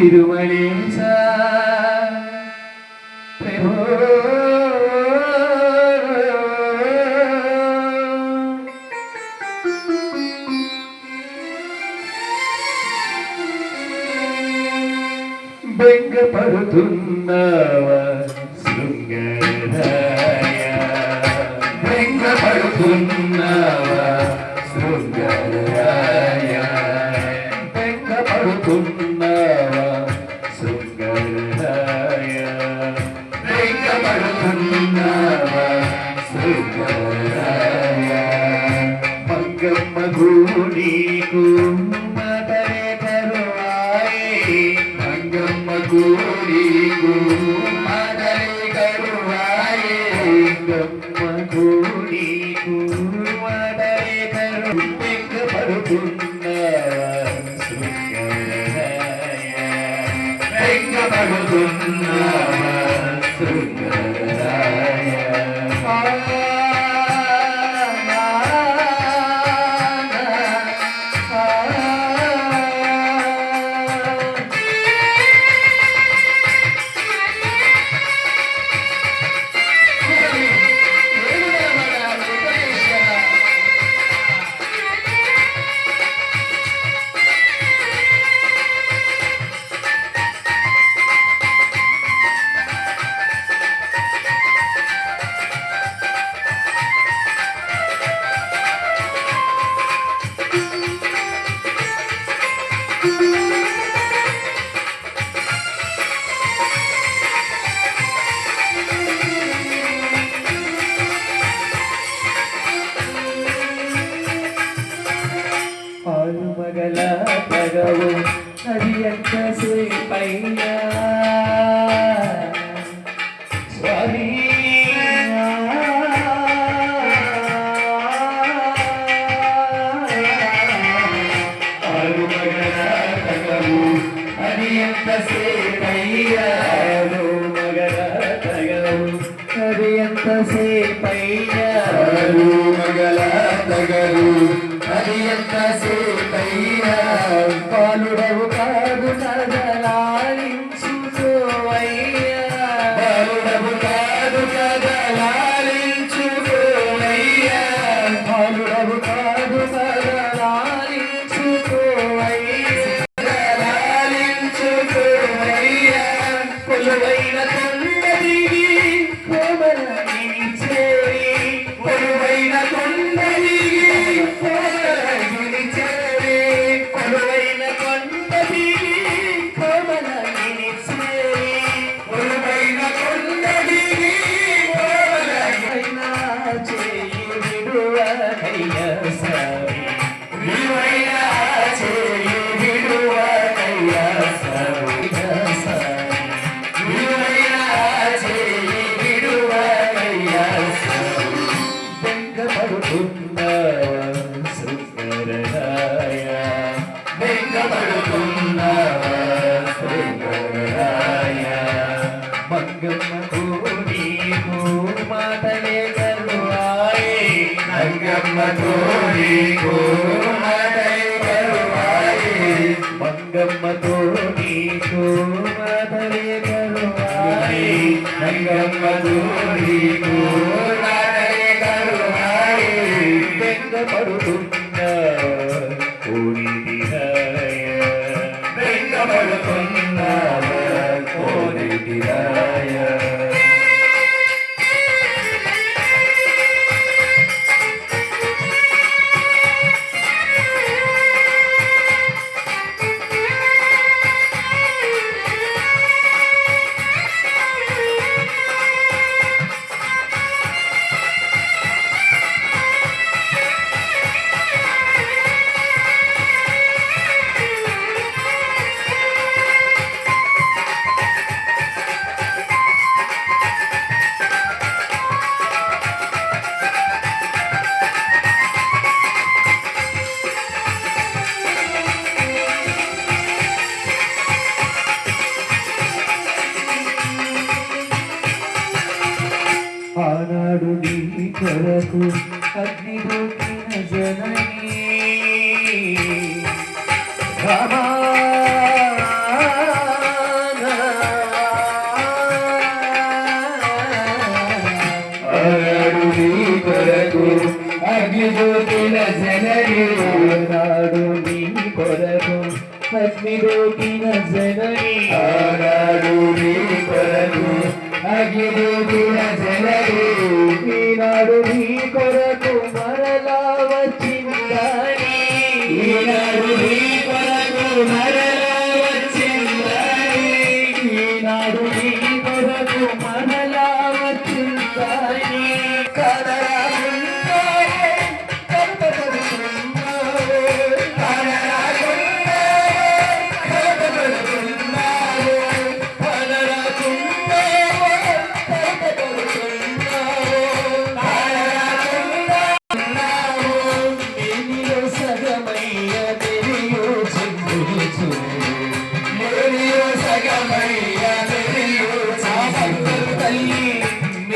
Thì đường ai đi అడగవు అది ఎంత సేపైనా స్వామి అది ఎంత సేపయ్యాను మగర తగవు అది ఎంత మగల తగరు మంగమ్మతోడి కోమదై కరువాయి. మంగమ్మతోడి కోమదై కరువాయి. మంగమ్మతోడి కోమదై కరువాయి బెంగపడు Thank you. నీ కొరకు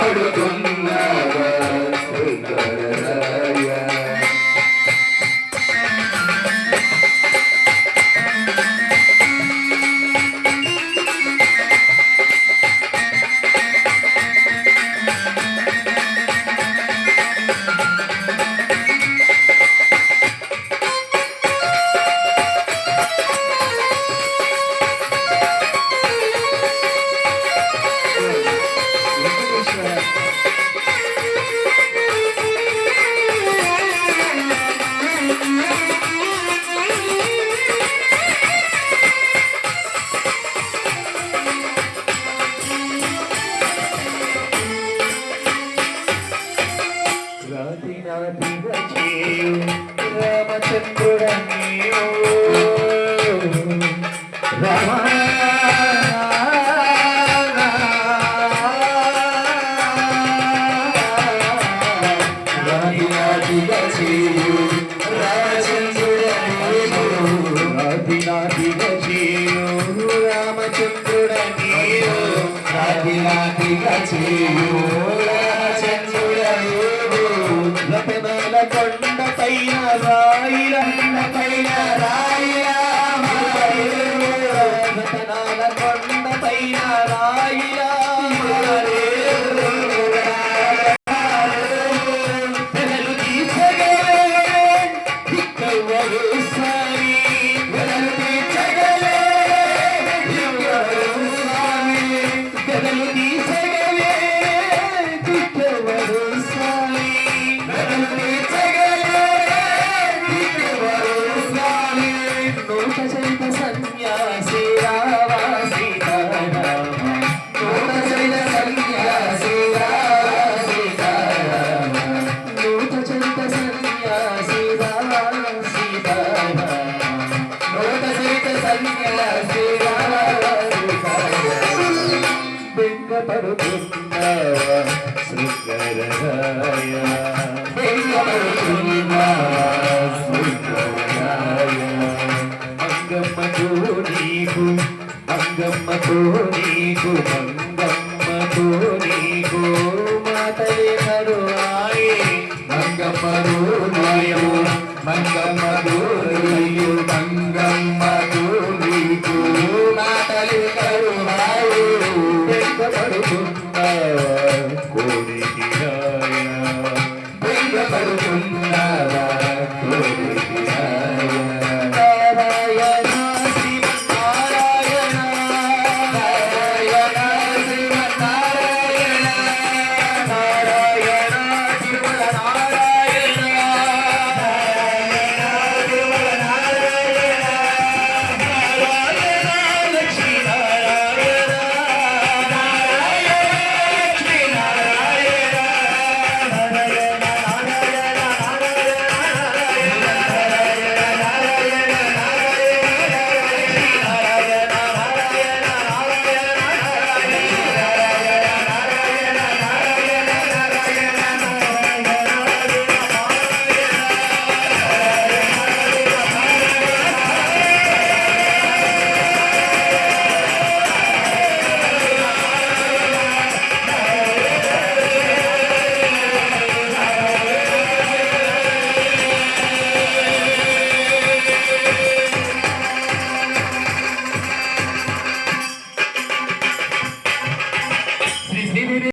I'm gonna come now. రామచంద్రుడ Rama రామచంద్రుడ నీయో రాధిరాధిగా చేయో Ramachandra శోకచైత సన్యాసి రావా సీతారామ శోకచైత సన్యాసి రావా సీతారామ శోకచైత సన్యాసి రావా సీతారామ శోకచైత సన్యాసి రావా సీతారామ శృంగరయ శృంగరయ మంగమ్మతో నీకు మంగమ్మతో నీకు మంగ